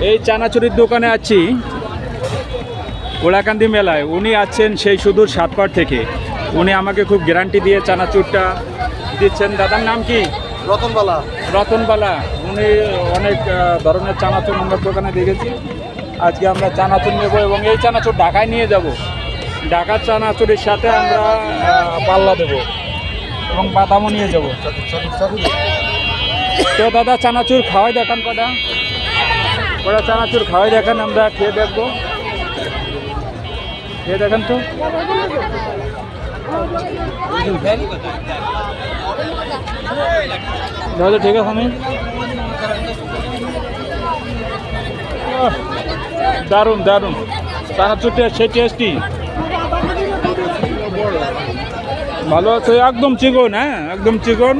এই চানাচুরির দোকানে আছি ওলাকান্দি মেলায়। উনি আছেন সেই সুদূর সাতপাড় থেকে। উনি আমাকে খুব গ্যারান্টি দিয়ে চানাচুরটা দিচ্ছেন। দাদার নাম কি? রতনবালা। রতনবালা। উনি অনেক ধরনের চানাচুর আমরা দোকানে দেখেছি। আজকে আমরা চানাচুর নেব এবং এই চানাচুর ঢাকায় নিয়ে যাব। ঢাকার চানাচুরের সাথে আমরা পাল্লা দেব এবং বাদামও নিয়ে যাব। তো দাদা চানাচুর খাওয়াই দেখান কটা। কটা চানাচুর খাওয়াই দেখেন, আমরা খেয়ে দেখব। খেয়ে দেখেন তো। দাদা, ঠিক আছে, আমি দারুণ দারুণ। চানাচুরটা সেই টেস্টি ভালো আছে, একদম চিকন হ্যাঁ একদম চিকন।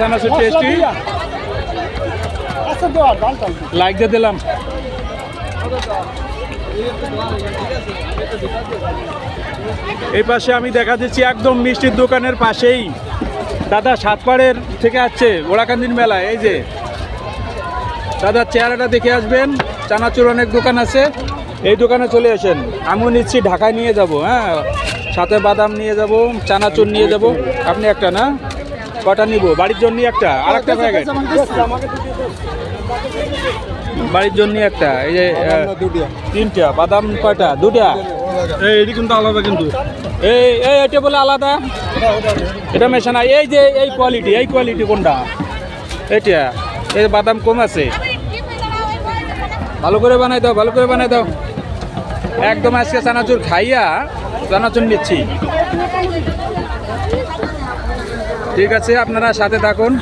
চানাচুর টেস্টি লাইক দিয়ে দিলাম। এই পাশে আমি দেখা দিচ্ছি একদম মিষ্টির দোকানের পাশেই। দাদা, সাতপাড়ের থেকে আসছে ওড়াকান্দির মেলা এই যে। দাদা, চেহারাটা দেখে আসবেন, চানাচুর অনেক দোকান আছে। এই দোকানে চলে আসেন। আমিও নিচ্ছি, ঢাকায় নিয়ে যাব হ্যাঁ। সাথে বাদাম নিয়ে যাব, চানাচুর নিয়ে যাব। আপনি একটা, না? কটা নিব? বাড়ির জন্য একটা আর একটা প্যাকেট বাড়ির জন্য একটা এই যে তিনটা বাদাম কয়টা? দুটা। এই এটি কিন্তু আলাদা কিন্তু। এই এই এটা বলে আলাদা? এটা মেশানা এই যে এই কোয়ালিটি এই কোয়ালিটি কোনটা? এটা এই বাদাম কম আছে। ভালো করে বানাই দাও ভালো করে বানাই দাও। একদম আজকে চানাচুর খাইয়া চানাচুর নিচ্ছি। ঠিক আছে আপনারা সাথে থাকুন।